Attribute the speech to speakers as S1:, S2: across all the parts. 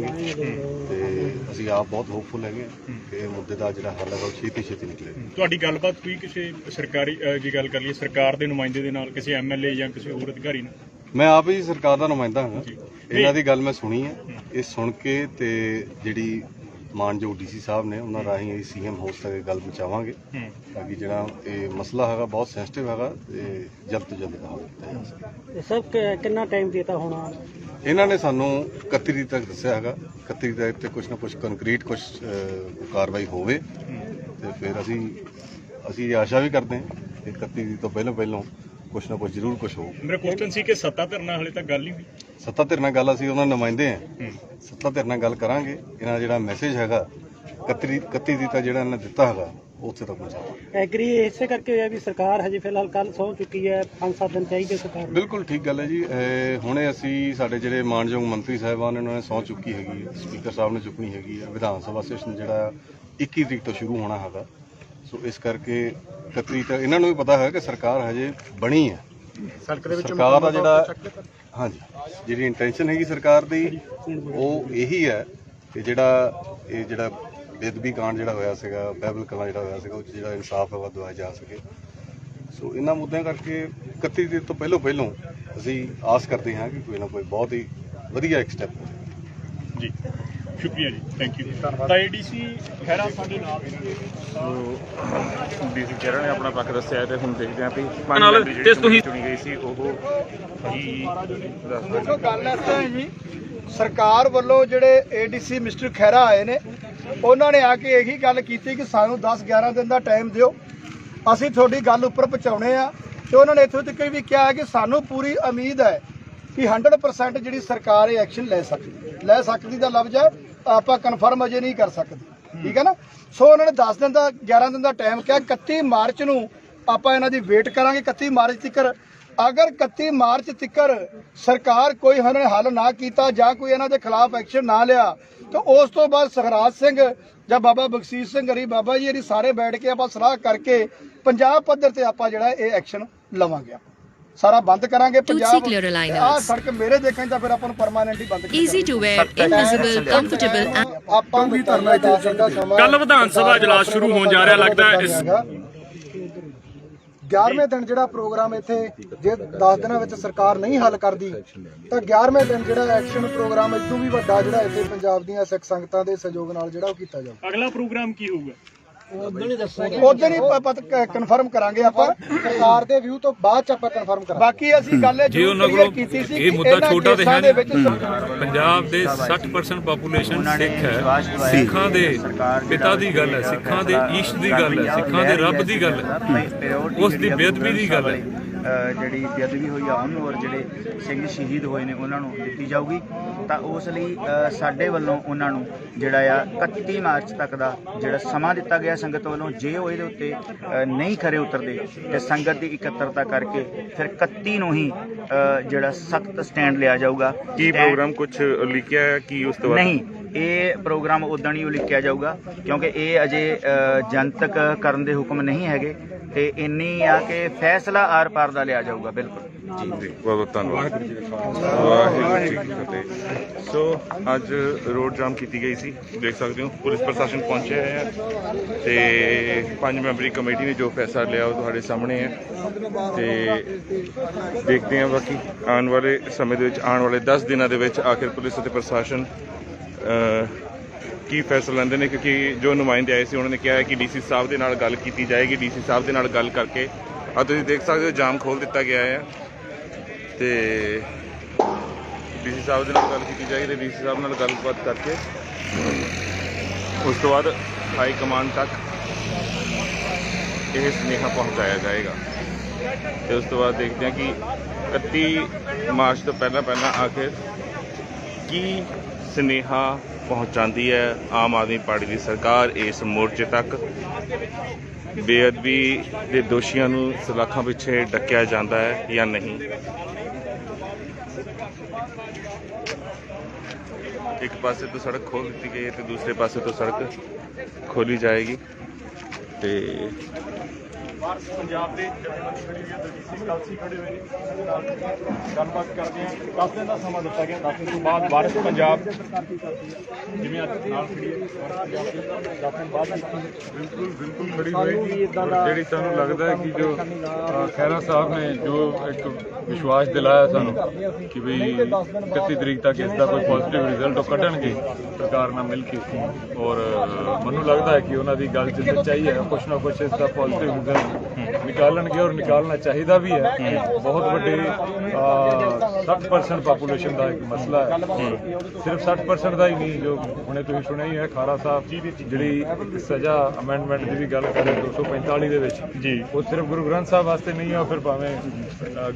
S1: ਤੇ ਅਸੀਂ ਆਪ ਬਹੁਤ ਹੋਪਫੁਲ ਹੈਗੇ ਹਾਂ ਕਿ ਇਹ ਮੁੱਦੇ ਦਾ ਜਿਹੜਾ ਹੱਲ ਹੈ ਉਹ ਛੇਤੀ ਛੇਤੀ ਨਿਕਲੇ।
S2: ਤੁਹਾਡੀ ਗੱਲਬਾਤ ਹੋਈ ਕਿਸੇ ਸਰਕਾਰੀ ਅਹ, ਜੇ ਗੱਲ ਕਰ ਲਈਏ ਸਰਕਾਰ ਦੇ ਨੁਮਾਇੰਦੇ ਦੇ ਨਾਲ ਕਿਸੇ ਐਮਐਲਏ ਜਾਂ ਕਿਸੇ ਹੋਰ ਅਧਿਕਾਰੀ ਨਾਲ?
S1: ਮੈਂ ਆਪ ਹੀ ਸਰਕਾਰ ਦਾ ਨੁਮਾਇੰਦਾ ਹਾਂ।
S2: ਜੀ।
S1: ਇਹਨਾਂ ਦੀ ਗੱਲ ਮੈਂ ਸੁਣੀ ਹੈ। ਇਹ ਸੁਣ ਕੇ ਤੇ ਜਿਹੜੀ ਮਾਨਯੋਗ ਡੀਸੀ ਸਾਹਿਬ ਨੇ ਉਹਨਾਂ ਰਾਹੀਂ ਅਸੀਂ ਸੀਐਮ ਤੱਕ ਇਹ ਗੱਲ ਪਹੁੰਚਾਵਾਂਗੇ।
S2: ਹੂੰ।
S1: ਤਾਂ ਕਿ ਜਿਹੜਾ ਇਹ ਮਸਲਾ ਹੈਗਾ ਬਹੁਤ ਸੈਂਸਿਟਿਵ ਹੈਗਾ ਤੇ ਜਲਦ ਤੋਂ ਜਲਦ ਹੱਲ ਕੀਤਾ ਜਾ ਸਕੇ।
S3: ਕਿ- ਕਿੰਨਾ ਟਾਈਮ ਦਿੱਤਾ ਹੋਣਾ
S1: ਇਹਨਾਂ ਨੇ ਸਾਨੂੰ 31 ਤਰੀਕ ਤੱਕ ਦੱਸਿਆ ਹੈਗਾ। 31 ਤਰੀਕ ਤੇ ਕੁਝ ਨਾ ਕੁਝ ਕੰਕਰੀਟ ਕੁਝ ਕਾਰਵਾਈ ਹੋਵੇ। ਤੇ ਫਿਰ ਅਸੀਂ ਅਸੀਂ ਆਸ਼ਾ ਵੀ ਕਰਦੇ ਹਾਂ ਕਿ 31 ਤਰੀਕ ਤੋਂ ਪਹਿਲਾਂ ਪਹਿਲਾਂ ਕੁਝ ਨਾ ਕੁਝ ਜ਼ਰੂਰ ਕੁਝ ਹੋਊ।
S2: ਮੇਰਾ ਕੁਐਸਚਨ ਸੀ ਕਿ ਸੱਤਾ ਧਿਰਨਾ ਹਲੇ ਤੱਕ ਗੱਲ ਨਹੀਂ ਹੋਈ।
S1: ਸੱਤਾ ਧਿਰ ਨਾਲ ਗੱਲ ਅਸੀਂ ਉਹਨਾਂ ਦੇ ਨੁਮਾਇੰਦੇ ਹੂੰ। ਸੱਤਾ ਧਿਰ ਨਾਲ ਗੱਲ ਕਰਾਂਗੇ। ਇਹਨਾਂ ਦਾ ਜਿਹੜਾ ਮੈਸੇਜ ਹੈਗਾ 31 31 ਤਰੀਕ ਤੱਕ ਜਿਹੜਾ ਇਹਨਾਂ ਨੇ ਦਿੱਤਾ ਹੈਗਾ ਉੱਥੇ ਤੱਕ ਪਹੁੰਚਾਵਾਂਗੇ
S3: ਐਗਰੀ ਇਸੇ ਕਰਕੇ ਹੋਇਆ ਵੀ ਸਰਕਾਰ ਹਜੇ ਫਿਲਹਾਲ ਕੱਲ ਸੌ ਚੁੱਕੀ ਹੈ 5-7 ਦਿਨ ਚਾਹੀਦੇ ਸਰਕਾਰ
S1: ਬਿਲਕੁਲ ਠੀਕ ਗੱਲ ਹੈ ਜੀ। ਹੁਣੇ ਅਸੀਂ ਸਾਡੇ ਜਿਹੜੇ ਮਾਨਯੋਗ ਮੰਤਰੀ ਸਾਹਿਬਾਨ ਨੇ ਉਹਨਾਂ ਨੇ ਸਹੁੰ ਚੁੱਕੀ ਹੈਗੀ ਹੈ। ਸਪੀਕਰ ਸਾਹਿਬ ਨੇ ਚੁੱਕਣੀ ਹੈਗੀ ਹੈ। ਵਿਧਾਨ ਸਭਾ ਸੈਸ਼ਨ ਜਿਹੜਾ 21 ਤਰੀਕ ਤੋਂ ਸ਼ੁਰੂ ਹੋਣਾ ਹੈਗਾ। ਸੋ ਇਸ ਕਰਕੇ 31 ਤੱਕ ਇਹਨਾਂ ਨੂੰ ਵੀ ਪਤਾ ਹੈ ਕਿ ਸਰਕਾਰ ਹਜੇ ਬਣੀ ਹੈ। ਸਰਕਾਰ ਦਾ ਜਿਹੜਾ ਹਾਂਜੀ ਜਿਹੜੀ ਇੰਟੈਂਸ਼ਨ ਹੈਗੀ ਸਰਕਾਰ ਦੀ ਉਹ ਇਹੀ ਹੈ ਕਿ ਜਿਹੜਾ ਇਹ ਜਿਹੜਾ ਬੇਦਬੀ ਕਾਂਡ ਜਿਹੜਾ ਹੋਇਆ ਸੀਗਾ ਬੈਬਲ ਕਲਾਂ ਜਿਹੜਾ ਹੋਇਆ ਸੀਗਾ ਉਹ 'ਚ ਜਿਹੜਾ ਇਨਸਾਫ ਹੈ ਉਹ ਦਵਾਇਆ ਜਾ ਸਕੇ। ਸੋ ਇਹਨਾਂ ਮੁੱਦਿਆਂ ਕਰਕੇ 31 ਦਿਨ ਤੋਂ ਪਹਿਲਾਂ ਪਹਿਲਾਂ ਅਸੀਂ ਆਸ ਕਰਦੇ ਹਾਂ ਕਿ ਕੋਈ ਨਾ ਕੋਈ ਬਹੁਤ ਹੀ ਵਧੀਆ ਇੱਕ ਸਟੈਪ
S2: ਜੀ। ਸ਼ੁਕਰੀਆ ਜੀ ਥੈਂਕ ਯੂ ਤਾਂ ਏਡੀਸੀ ਖੈਰਾ ਸਾਡੇ ਨਾਲ
S4: ਡੀਸੀ ਚਰਨ ਨੇ ਆਪਣਾ ਪੱਖ ਦੱਸਿਆ ਤੇ ਹੁਣ ਦੇਖਦੇ ਆਂ ਵੀ
S5: ਨਾਲ ਤੇ ਤੁਸੀਂ-
S4: ਚੁਣੀ ਗਈ ਸੀ ਉਹ ਦੱਸਦੇ
S6: ਦੇਖੋ ਗੱਲ ਇਸ ਤਰ੍ਹਾਂ ਹੈ ਜੀ। ਸਰਕਾਰ ਵੱਲੋਂ ਜਿਹੜੇ ਏਡੀਸੀ ਮਿਸਟਰ ਖਹਿਰਾ ਆਏ ਨੇ ਉਹਨਾਂ ਨੇ ਆ ਕੇ ਇਹੀ ਗੱਲ ਕੀਤੀ ਕਿ ਸਾਨੂੰ 10 11 ਦਿਨ ਦਾ ਟਾਈਮ ਦਿਓ। ਅਸੀਂ ਤੁਹਾਡੀ ਗੱਲ ਉੱਪਰ ਪਹੁੰਚਾਉਣੇ ਆ ਤੇ ਉਹਨਾਂ ਨੇ ਇੱਥੋਂ ਤੱਕ ਵੀ ਕਿਹਾ ਹੈ ਕਿ ਸਾਨੂੰ ਪੂਰੀ ਉਮੀਦ ਹੈ ਕਿ 100% ਜਿਹੜੀ ਸਰਕਾਰ ਇਹ ਐਕਸ਼ਨ ਲੈ ਸਕਦੀ। ਲੈ ਸਕਦੀ ਦਾ ਲਫ਼ਜ਼ ਹੈ। ਆਪਾਂ ਕਨਫਰਮ ਅਜੇ ਨਹੀਂ ਕਰ ਸਕਦੇ। ਠੀਕ ਹੈ ਨਾ? ਸੋ ਉਹਨਾਂ ਨੇ 10 ਦਿਨ ਦਾ 11 ਦਿਨ ਦਾ ਟਾਈਮ ਕਿਹਾ 31 ਮਾਰਚ ਨੂੰ ਆਪਾਂ ਇਹਨਾਂ ਦੀ ਵੇਟ ਕਰਾਂਗੇ 31 ਮਾਰਚ ਤੱਕ ਅਗਰ 31 ਮਾਰਚ ਤੱਕ ਸਰਕਾਰ ਕੋਈ ਉਹਨਾਂ ਹੱਲ ਨਾ ਕੀਤਾ ਜਾਂ ਕੋਈ ਇਹਨਾਂ ਦੇ ਖਿਲਾਫ ਐਕਸ਼ਨ ਨਾ ਲਿਆ, ਤਾਂ ਉਸ ਤੋਂ ਬਾਅਦ ਸਖਰਾਜ ਸਿੰਘ ਜਾਂ ਬਾਬਾ ਬਖਸ਼ੀਸ਼ ਸਿੰਘ ਹਰੀ ਬਾਬਾ ਜੀ ਇਹਦੀ ਸਾਰੇ ਬੈਠ ਕੇ ਆਪਾਂ ਸਲਾਹ ਕਰਕੇ ਪੰਜਾਬ ਪੱਧਰ ਤੇ ਆਪਾਂ ਜਿਹੜਾ ਇਹ ਐਕਸ਼ਨ ਲਵਾਂਗੇ ਆਪਾਂ। ਸਾਰਾ ਬੰਦ ਕਰਾਂਗੇ ਪੰਜਾਬ।
S7: clear aligners.
S6: ਸੜਕ ਮੇਰੇ ਦੇਖਣ ਤਾਂ ਫਿਰ ਆਪਾਂ ਨੂੰ ਪਰਮਾਨੈਂਟ ਹੀ ਬੰਦ ਕਰਨੀ
S7: Easy to wear, invisible, comfortable, and
S6: ਆਪਾਂ ਵੀ ਧਰਨਾ ਚਲਾਉਣ ਦਾ ਸਮਾਂ
S5: ਕੱਲ੍ਹ ਵਿਧਾਨ ਸਭਾ ਇਜਲਾਸ ਸ਼ੁਰੂ ਹੋਣ ਜਾ ਰਿਹਾ, ਲੱਗਦਾ ਹੈ ਇਸ-
S6: 11ਵੇਂ ਦਿਨ ਜਿਹੜਾ ਪ੍ਰੋਗਰਾਮ ਇੱਥੇ ਜੇ 10 ਦਿਨਾਂ ਵਿੱਚ ਸਰਕਾਰ ਨਹੀਂ ਹੱਲ ਕਰਦੀ ਤਾਂ 11ਵੇਂ ਦਿਨ ਜਿਹੜਾ ਐਕਸ਼ਨ ਪ੍ਰੋਗਰਾਮ ਇਦੋਂ ਵੀ ਵੱਡਾ ਜਿਹੜਾ ਇੱਥੇ ਪੰਜਾਬ ਦੀਆਂ ਸਿੱਖ ਸੰਗਤਾਂ ਦੇ ਸਹਿਯੋਗ ਨਾਲ ਜਿਹੜਾ ਉਹ ਕੀਤਾ ਜਾਊ।
S2: ਅਗਲਾ ਪ੍ਰੋਗਰਾਮ ਕੀ ਹੋਊਗਾ?
S6: ਉਦੋਂ ਹੀ ਪਤਾ ਕਨਫਰਮ ਕਰਾਂਗੇ ਆਪਾਂ। ਸਰਕਾਰ ਦੇ ਵਿਊ ਤੋਂ ਬਾਅਦ ਚ ਆਪਾਂ ਕਨਫਰਮ ਕਰਾਂਗੇ। ਬਾਕੀ ਅਸੀਂ ਗੱਲ ਇਹ
S5: ਜੇ ਉਹਨਾਂ
S6: ਜ਼ਰੂਰ
S5: ਕੋਲੋਂ
S6: ਕੀਤੀ ਸੀ
S5: ਇਹ ਮੁੱਦਾ ਛੋਟਾ ਤੇ ਹੈ ਪੰਜਾਬ ਦੇ 60% ਪਾਪੂਲੇਸ਼ਨ ਸਿੱਖ ਹੈ। ਸਿੱਖਾਂ ਦੇ ਪਿਤਾ ਦੀ ਗੱਲ ਹੈ ਸਿੱਖਾਂ ਦੇ ਈਸ਼ ਦੀ ਗੱਲ ਹੈ ਸਿੱਖਾਂ ਦੇ ਰੱਬ ਦੀ ਗੱਲ ਹੈ। ਉਸ ਦੀ ਬੇਅਦਬੀ ਦੀ ਗੱਲ ਹੈ।
S8: ਜਿਹੜੀ ਬੇਅਦਬੀ ਹੋਈ ਆ ਉਹਨੂੰ ਔਰ ਜਿਹੜੇ ਸਿੰਘ ਸ਼ਹੀਦ ਹੋਏ ਨੇ ਉਹਨਾਂ ਨੂੰ ਦਿੱਤੀ ਜਾਊਗੀ। ਤਾਂ ਉਸ ਲਈ ਸਾਡੇ ਵੱਲੋਂ ਉਹਨਾਂ ਨੂੰ ਜਿਹੜਾ ਆ 31 ਮਾਰਚ ਤੱਕ ਦਾ ਜਿਹੜਾ ਸਮਾਂ ਦਿੱਤਾ ਗਿਆ ਸੰਗਤ ਵੱਲੋਂ ਜੇ ਉਹ ਇਹਦੇ ਉੱਤੇ ਨਹੀਂ ਖਰੇ ਉਤਰਦੇ ਤੇ ਸੰਗਤ ਦੀ ਇਕੱਤਰਤਾ ਕਰਕੇ ਫਿਰ 31 ਨੂੰ ਹੀ ਜਿਹੜਾ ਸਖਤ ਸਟੈਂਡ ਲਿਆ ਜਾਊਗਾ।
S4: ਕੀ ਪ੍ਰੋਗਰਾਮ ਕੁਝ ਲਿਖਿਆ ਹੈ? ਕੀ ਉਸ ਤੋਂ ਬਾਅਦ?
S8: ਨਹੀਂ ਇਹ ਪ੍ਰੋਗਰਾਮ ਉਦੋਂ ਹੀ ਉਲੀਕਿਆ ਜਾਊਗਾ, ਕਿਉਂਕਿ ਇਹ ਅਜੇ ਜਨਤਕ ਕਰਨ ਦੇ ਹੁਕਮ ਨਹੀਂ ਹੈਗੇ, ਤੇ ਇੰਨੀ ਆ ਕਿ ਫੈਸਲਾ ਆਰ ਪਾਰ ਦਾ ਲਿਆ ਜਾਊਗਾ, ਬਿਲਕੁਲ। ਜੀ
S4: ਬਹੁਤ ਬਹੁਤ ਧੰਨਵਾਦ। ਵਾਹਿਗੁਰੂ ਜੀ ਕੀ ਫਤਿਹ। ਸੋ, ਅੱਜ ਰੋਡ ਜਾਮ ਕੀਤੀ ਗਈ ਸੀ, ਦੇਖ ਸਕਦੇ ਹੋ, ਪੁਲਿਸ ਪ੍ਰਸ਼ਾਸਨ ਪਹੁੰਚਿਆ ਹੈ, ਤੇ ਪੰਜ ਮੈਂਬਰੀ ਕਮੇਟੀ ਨੇ ਜੋ ਫੈਸਲਾ ਲਿਆ ਉਹ ਤੁਹਾਡੇ ਸਾਹਮਣੇ ਹੈ। ਤੇ ਦੇਖਦੇ ਹਾਂ ਬਾਕੀ ਆਉਣ ਵਾਲੇ ਸਮੇਂ ਦੇ ਵਿੱਚ, ਆਉਣ ਵਾਲੇ 10 ਦਿਨਾਂ ਦੇ ਵਿੱਚ ਆਖਿਰ ਪੁਲਿਸ ਅਤੇ ਪ੍ਰਸ਼ਾਸਨ ਕੀ ਫੈਸਲਾ ਲੈਂਦੇ ਨੇ? ਕਿਉਂਕਿ ਜੋ ਨੁਮਾਇੰਦੇ ਆਏ ਸੀ, ਉਹਨਾਂ ਨੇ ਕਿਹਾ ਹੈ ਕਿ ਡੀਸੀ ਸਾਹਿਬ ਦੇ ਨਾਲ ਗੱਲ ਕੀਤੀ ਜਾਏਗੀ। ਡੀਸੀ ਸਾਹਿਬ ਦੇ ਨਾਲ ਗੱਲ ਕਰਕੇ ਆ ਤੁਸੀਂ ਦੇਖ ਸਕਦੇ ਹੋ, ਜਾਮ ਖੋਲ ਦਿੱਤਾ ਗਿਆ ਹੈ। ਤੇ ਡੀਸੀ ਸਾਹਿਬ ਦੇ ਨਾਲ ਗੱਲ ਕੀਤੀ ਜਾਏਗੀ ਤੇ ਡੀਸੀ ਸਾਹਿਬ ਨਾਲ ਗੱਲਬਾਤ ਕਰਕੇ ਉਸ ਤੋਂ ਬਾਅਦ ਹਾਈ ਕਮਾਂਡ ਤੱਕ ਇਹ ਸੁਨੇਹਾ ਪਹੁੰਚਾਇਆ ਜਾਏਗਾ। ਤੇ ਉਸ ਤੋਂ ਬਾਅਦ ਦੇਖਦੇ ਹਾਂ ਕਿ 31 ਮਾਰਚ ਤੋਂ ਪਹਿਲਾਂ ਪਹਿਲਾਂ ਆਖਿਰ ਕੀ ਸੁਨੇਹਾ ਪਹੁੰਚਾਉਂਦੀ ਹੈ ਆਮ ਆਦਮੀ ਪਾਰਟੀ ਦੀ ਸਰਕਾਰ ਇਸ ਮੋਰਚੇ ਤੱਕ। ਬੇਅਦਬੀ ਦੇ ਦੋਸ਼ੀਆਂ ਨੂੰ ਸਲਾਖਾਂ ਪਿੱਛੇ ਡੱਕਿਆ ਜਾਂਦਾ ਹੈ ਜਾਂ ਨਹੀਂ? ਇੱਕ ਪਾਸੇ ਤੋਂ ਸੜਕ ਖੋਲ ਦਿੱਤੀ ਗਈ ਹੈ ਤੇ ਦੂਸਰੇ ਪਾਸੇ ਤੋਂ ਸੜਕ ਖੋਲੀ ਜਾਏਗੀ ਤੇ
S2: ਵਾਰਸ ਪੰਜਾਬ ਦੇ ਜਥੇਬੰਦੀ ਖੜੀ ਹੋਈ ਹੈ ਦਲਜੀਤ ਸਿੰਘ ਕਲਸੀ ਖੜੇ ਹੋਏ ਨੇ। ਨਾਲ ਗੱਲਬਾਤ ਕਰਦੇ ਹਾਂ 10 ਦਿਨ ਦਾ ਸਮਾਂ ਦਿੱਤਾ ਗਿਆ। 10 ਦਿਨ ਤੋਂ ਬਾਅਦ ਵਾਰਸ ਪੰਜਾਬ ਜਿਵੇਂ ਅੱਜ ਨਾਲ ਖੜੀ ਹੈ ਵਾਰਸ ਪੰਜਾਬ ਦੇ। 10 ਦਿਨ ਬਾਅਦ
S5: ਬਿਲਕੁਲ ਬਿਲਕੁਲ ਖੜੀ ਹੋਏਗੀ ਜਿਹੜੀ ਸਾਨੂੰ ਲੱਗਦਾ ਹੈ ਕਿ ਜੋ ਅ, ਖਹਿਰਾ ਸਾਹਿਬ ਨੇ ਜੋ ਇੱਕ ਵਿਸ਼ਵਾਸ ਦਿਲਾਇਆ ਸਾਨੂੰ ਕਿ ਵੀ 31 ਤਰੀਕ ਤੱਕ ਇਸ ਦਾ ਕੋਈ ਪੋਜ਼ਿਟਿਵ ਰਿਜ਼ਲਟ ਉਹ ਕੱਢਣਗੇ ਸਰਕਾਰ ਨਾਲ ਮਿਲ ਕੇ। ਔਰ ਮੈਨੂੰ ਲੱਗਦਾ ਹੈ ਕਿ ਉਹਨਾਂ ਦੀ ਗੱਲ 'ਚ ਸੱਚਾਈ ਹੈ। ਕੁਛ ਨਾ ਕੁਛ ਇਸ ਦਾ ਪੋਜ਼ਿਟਿਵ ਰਿਜ਼ਲਟ ਨਿਕਾਲਣਗੇ ਔਰ ਨਿਕਾਲਣਾ ਚਾਹੀਦਾ ਵੀ ਹੈ। ਬਹੁਤ ਵੱਡੇ ਅ, 60% ਪਾਪੂਲੇਸ਼ਨ ਦਾ ਇੱਕ ਮਸਲਾ ਹੈ। ਸਿਰਫ 60% ਦਾ ਹੀ ਨਹੀਂ ਜੋ ਹੁਣੇ ਤੁਸੀਂ ਸੁਣਿਆ ਹੀ ਹੈ ਖਾਰਾ ਸਾਹਿਬ ਜਿਹੜੀ ਸਜ਼ਾ ਅਮੈਂਡਮੈਂਟ ਦੀ ਵੀ ਗੱਲ ਕਰੇ 245 ਦੇ ਵਿੱਚ
S2: ਜੀ।
S5: ਉਹ ਸਿਰਫ ਗੁਰੂ ਗ੍ਰੰਥ ਸਾਹਿਬ ਵਾਸਤੇ ਨਹੀਂ ਹੈ ਉਹ ਫਿਰ ਭਾਵੇਂ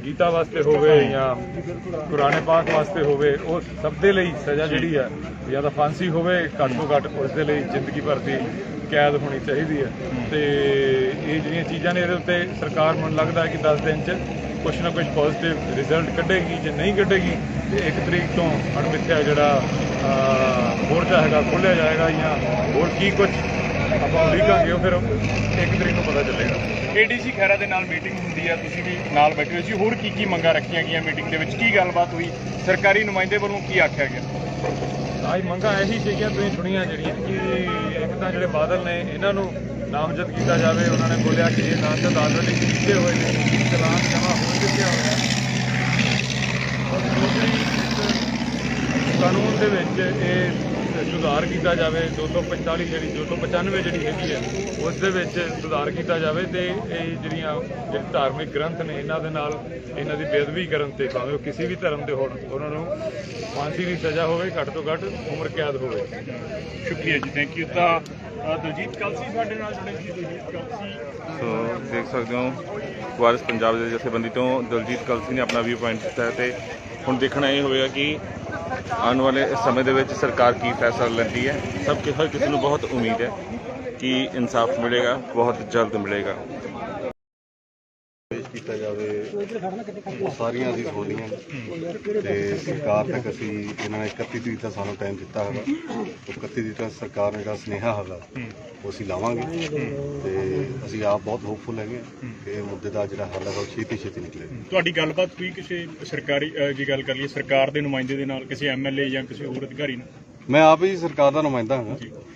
S5: ਗੀਤਾ ਵਾਸਤੇ ਹੋਵੇ ਜਾਂ ਪੁਰਾਣੇ ਪਾਕ ਵਾਸਤੇ ਹੋਵੇ ਉਹ ਸਭ ਦੇ ਲਈ ਸਜ਼ਾ ਜਿਹੜੀ ਹੈ ਜਾਂ ਤਾਂ ਫਾਂਸੀ ਹੋਵੇ ਘੱਟ ਤੋਂ ਘੱਟ ਉਸ ਦੇ ਲਈ ਜ਼ਿੰਦਗੀ ਭਰ ਦੀ ਕੈਦ ਹੋਣੀ ਚਾਹੀਦੀ ਹੈ। ਤੇ ਇਹ ਜਿਹੜੀਆਂ ਚੀਜ਼ਾਂ ਨੇ ਇਹਦੇ ਉੱਤੇ ਸਰਕਾਰ ਮੈਨੂੰ ਲੱਗਦਾ ਹੈ ਕਿ 10 ਦਿਨ ਚ ਕੁਛ ਨਾ ਕੁਛ ਪੋਜ਼ਿਟਿਵ ਰਿਜ਼ਲਟ ਕੱਢੇਗੀ ਜੇ ਨਹੀਂ ਕੱਢੇਗੀ ਤੇ 1 ਤਰੀਕ ਤੋਂ ਅਣਮਿੱਥਿਆ ਜਿਹੜਾ ਮੋਰਚਾ ਹੈਗਾ ਖੋਲ੍ਹਿਆ ਜਾਏਗਾ ਜਾਂ ਹੋਰ ਕੀ ਕੁਛ ਆਪਾਂ ਉਲੀਕਾਂਗੇ ਉਹ ਫਿਰ 1 ਤਰੀਕ ਨੂੰ ਪਤਾ ਚੱਲੇਗਾ।
S2: ਏਡੀਸੀ ਖੈਰਾ ਦੇ ਨਾਲ ਮੀਟਿੰਗ ਹੁੰਦੀ ਹੈ ਤੁਸੀਂ ਵੀ ਨਾਲ ਬੈਠੇ ਹੋਏ ਸੀ ਹੋਰ ਕੀ ਕੀ ਮੰਗਾਂ ਰੱਖੀਆਂ ਗਈਆਂ ਮੀਟਿੰਗ ਦੇ ਵਿੱਚ? ਕੀ ਗੱਲਬਾਤ ਹੋਈ? ਸਰਕਾਰੀ ਨੁਮਾਇੰਦੇ ਵੱਲੋਂ ਕੀ ਆਖਿਆ ਗਿਆ?
S5: ਆਈ ਮੰਗਾਂ ਇਹੀ ਸੀਗੀਆਂ ਤੁਸੀਂ ਸੁਣੀਆਂ ਜਿਹੜੀਆਂ ਕਿ ਇੱਕ ਤਾਂ ਜਿਹੜੇ ਬਾਦਲ ਨੇ, ਇਹਨਾਂ ਨੂੰ ਨਾਮਜ਼ਦ ਕੀਤਾ ਜਾਵੇ। ਉਹਨਾਂ ਨੇ ਬੋਲਿਆ ਕਿ ਇਹ ਨਾਮਜ਼ਦ ਆਲਰੇਡੀ ਕੀਤੇ ਹੋਏ ਨੇ, ਚਲਾਨ ਜਮ੍ਹਾਂ ਹੋ ਚੁੱਕਿਆ ਹੋਇਆ ਔਰ ਦੂਸਰੀ ਕਾਨੂੰਨ ਦੇ ਵਿੱਚ ਇਹ ਸੁਧਾਰ ਕੀਤਾ ਜਾਵੇ 245 ਜਿਹੜੀ 295 ਜਿਹੜੀ ਹੈਗੀ ਹੈ ਉਸ ਦੇ ਵਿੱਚ ਸੁਧਾਰ ਕੀਤਾ ਜਾਵੇ ਤੇ ਇਹ ਜਿਹੜੀਆਂ ਜਿਹੜੇ ਧਾਰਮਿਕ ਗ੍ਰੰਥ ਨੇ ਇਹਨਾਂ ਦੇ ਨਾਲ ਇਹਨਾਂ ਦੀ ਬੇਅਦਬੀ ਕਰਨ ਤੇ ਭਾਵੇਂ ਉਹ ਕਿਸੇ ਵੀ ਧਰਮ ਦੇ ਹੋਣ ਉਹਨਾਂ ਨੂੰ ਫਾਂਸੀ ਦੀ ਸਜ਼ਾ ਹੋਵੇ ਘੱਟ ਤੋਂ ਘੱਟ ਉਮਰ ਕੈਦ ਹੋਵੇ।
S2: ਸ਼ੁਕਰੀਆ ਜੀ ਥੈਂਕ ਯੂ ਤਾਂ ਦਲਜੀਤ ਕਲਸੀ ਸਾਡੇ ਨਾਲ ਜੁੜੇ ਸੀ ਦਲਜੀਤ ਕਲਸੀ।
S4: ਸੋ ਦੇਖ ਸਕਦੇ ਹੋ ਵਾਰਿਸ ਪੰਜਾਬ ਦੇ ਜਥੇਬੰਦੀ ਤੋਂ ਦਲਜੀਤ ਕਲਸੀ ਨੇ ਆਪਣਾ ਵਿਊ ਪੁਆਇੰਟ ਦਿੱਤਾ ਹੈ ਤੇ ਹੁਣ ਦੇਖਣਾ ਇਹ ਹੋਵੇਗਾ ਕਿ ਆਉਣ ਵਾਲੇ ਸਮੇਂ ਦੇ ਵਿੱਚ ਸਰਕਾਰ ਕੀ ਫੈਸਲਾ ਲੈਂਦੀ ਹੈ? ਸਭ ਕਿ ਹਰ ਕਿਸੇ ਨੂੰ ਬਹੁਤ ਉਮੀਦ ਹੈ ਕਿ ਇਨਸਾਫ ਮਿਲੇਗਾ, ਬਹੁਤ ਜਲਦ ਮਿਲੇਗਾ।
S1: ਕੀਤਾ ਜਾਵੇ ਉਹ ਸਾਰੀਆਂ ਅਸੀਂ ਖੋਲੀਆਂ ਤੇ ਸਰਕਾਰ ਤੱਕ ਅਸੀਂ ਇਹਨਾਂ ਨੇ 31 ਤਰੀਕ ਦਾ ਸਾਨੂੰ ਟਾਈਮ ਦਿੱਤਾ ਹੈਗਾ। ਉਹ 31 ਤਰੀਕ ਤੱਕ ਸਰਕਾਰ ਨੂੰ ਜਿਹੜਾ ਸੁਨੇਹਾ ਹੈਗਾ ਉਹ ਅਸੀਂ ਲਾਵਾਂਗੇ। ਤੇ ਅਸੀਂ ਆਪ ਬਹੁਤ ਹੋਪਫੁਲ ਹੈਗੇ ਕਿ ਇਹ ਮੁੱਦੇ ਦਾ ਜਿਹੜਾ ਹੱਲ ਹੈ ਉਹ ਛੇਤੀ ਛੇਤੀ ਨਿਕਲੇਗਾ
S2: ਤੁਹਾਡੀ ਗੱਲਬਾਤ ਹੋਈ ਕਿਸੇ ਸਰਕਾਰੀ ਜੀ ਗੱਲ ਕਰ ਲਈਏ ਸਰਕਾਰ ਦੇ ਨੁਮਾਇੰਦੇ ਦੇ ਨਾਲ ਕਿਸੇ ਐਮਐਲਏ ਜਾਂ ਕਿਸੇ ਹੋਰ ਅਧਿਕਾਰੀ ਨਾਲ?
S1: ਮੈਂ ਆਪ ਹੀ ਸਰਕਾਰ ਦਾ ਨੁਮਾਇੰਦਾ ਹਾਂ।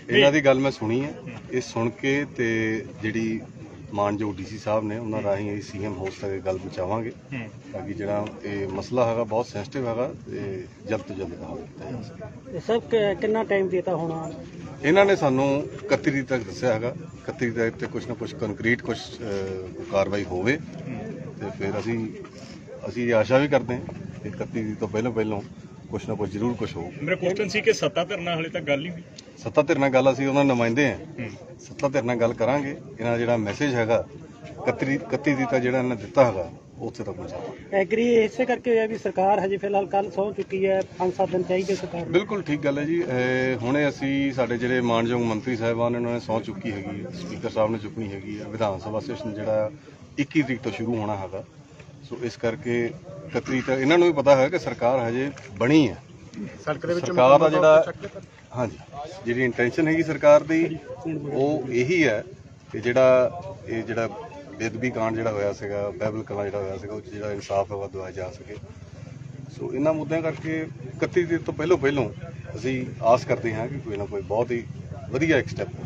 S1: ਇਹਨਾਂ ਦੀ ਗੱਲ ਮੈਂ ਸੁਣੀ ਹੈ। ਇਹ ਸੁਣ ਕੇ ਤੇ ਜਿਹੜੀ ਮਾਨਯੋਗ ਡੀਸੀ ਸਾਹਿਬ ਨੇ ਉਹਨਾਂ ਰਾਹੀਂ ਅਸੀਂ ਸੀਐਮ ਤੱਕ ਇਹ ਗੱਲ ਪਹੁੰਚਾਵਾਂਗੇ। ਤਾਂ ਕਿ ਜਿਹੜਾ ਇਹ ਮਸਲਾ ਹੈਗਾ ਬਹੁਤ ਸੈਂਸਿਟਿਵ ਹੈਗਾ ਤੇ ਜਲਦ ਤੋਂ ਜਲਦ ਹੱਲ ਕੀਤਾ ਜਾ ਸਕੇ।
S3: ਕਿ- ਕਿੰਨਾ ਟਾਈਮ ਦਿੱਤਾ ਹੋਣਾ?
S1: ਇਹਨਾਂ ਨੇ ਸਾਨੂੰ 31 ਤਰੀਕ ਤੱਕ ਦੱਸਿਆ ਹੈਗਾ। 31 ਤਰੀਕ ਤੇ ਕੁਝ ਨਾ ਕੁਝ ਕੰਕਰੀਟ ਕੁਝ ਕਾਰਵਾਈ ਹੋਵੇ। ਤੇ ਫਿਰ ਅਸੀਂ ਅਸੀਂ ਆਸ਼ਾ ਵੀ ਕਰਦੇ ਹਾਂ ਕਿ 31 ਤਰੀਕ ਤੋਂ ਪਹਿਲਾਂ ਪਹਿਲਾਂ ਕੁਝ ਨਾ ਕੁਝ ਜ਼ਰੂਰ ਕੁਝ ਹੋਊ।
S2: ਮੇਰਾ ਕੁਐਸਚਨ ਸੀ ਕਿ ਸੱਤਾ ਧਰਨਾ ਹਲੇ ਤੱਕ ਗੱਲ ਨਹੀਂ ਹੋਈ।
S1: ਸੱਤਾ ਧਿਰ ਨਾਲ ਗੱਲ ਅਸੀਂ ਉਹਨਾਂ ਦੇ ਨੁਮਾਇੰਦੇ ਹਾਂ। ਸੱਤਾ ਧਿਰ ਨਾਲ ਗੱਲ ਕਰਾਂਗੇ। ਇਹਨਾਂ ਦਾ ਜਿਹੜਾ ਮੈਸੇਜ ਹੈਗਾ 31 31 ਤਰੀਕ ਤੱਕ ਜਿਹੜਾ ਇਹਨਾਂ ਨੇ ਦਿੱਤਾ ਹੈਗਾ ਉੱਥੇ ਤੱਕ ਪਹੁੰਚਾਵਾਂਗੇ
S3: ਐਗਰੀ ਇਸੇ ਕਰਕੇ ਹੋਇਆ ਵੀ ਸਰਕਾਰ ਹਜੇ ਫਿਲਹਾਲ ਕੱਲ ਸਹੁੰ ਚੁੱਕੀ ਹੈ 5-7 ਦਿਨ ਚਾਹੀਦੇ ਸਰਕਾਰ ਨੂੰ।
S1: ਬਿਲਕੁਲ ਠੀਕ ਗੱਲ ਹੈ ਜੀ। ਹੁਣੇ ਅਸੀਂ ਸਾਡੇ ਜਿਹੜੇ ਮਾਨਯੋਗ ਮੰਤਰੀ ਸਾਹਿਬਾਨ ਨੇ ਉਹਨਾਂ ਨੇ ਸਹੁੰ ਚੁੱਕੀ ਹੈਗੀ ਹੈ। ਸਪੀਕਰ ਸਾਹਿਬ ਨੇ ਚੁੱਕਣੀ ਹੈਗੀ ਹੈ। ਵਿਧਾਨ ਸਭਾ ਸੈਸ਼ਨ ਜਿਹੜਾ ਆ 21 ਤਰੀਕ ਤੋਂ ਸ਼ੁਰੂ ਹੋਣਾ ਹੈਗਾ। ਸੋ ਇਸ ਕਰਕੇ 31 ਤਰੀਕ ਤੱਕ ਇਹਨਾਂ ਨੂੰ ਵੀ ਪਤਾ ਹੈ ਕਿ ਸਰਕਾਰ ਹਜੇ ਬਣੀ ਹੈ। ਸਰਕਾਰ ਦਾ ਜਿਹੜਾ ਹਾਂਜੀ ਜਿਹੜੀ ਇੰਟੈਂਸ਼ਨ ਹੈਗੀ ਸਰਕਾਰ ਦੀ ਉਹ ਇਹੀ ਹੈ ਕਿ ਜਿਹੜਾ ਇਹ ਜਿਹੜਾ ਬੇਦਬੀ ਕਾਂਡ ਜਿਹੜਾ ਹੋਇਆ ਸੀਗਾ ਬਾਈਬਲ ਕਲਾ ਜਿਹੜਾ ਹੋਇਆ ਸੀਗਾ ਉਹ ਜਿਹੜਾ ਇਨਸਾਫ ਹੈ ਦਵਾਇਆ ਜਾ ਸਕੇ। ਸੋ ਇਹਨਾਂ ਮੁੱਦਿਆਂ ਕਰਕੇ 31 ਤਰੀਕ ਤੋਂ ਪਹਿਲਾਂ ਪਹਿਲਾਂ ਅਸੀਂ ਆਸ ਕਰਦੇ ਹਾਂ ਕਿ ਕੋਈ ਨਾ ਕੋਈ ਬਹੁਤ ਹੀ ਵਧੀਆ ਇੱਕ ਸਟੈਪ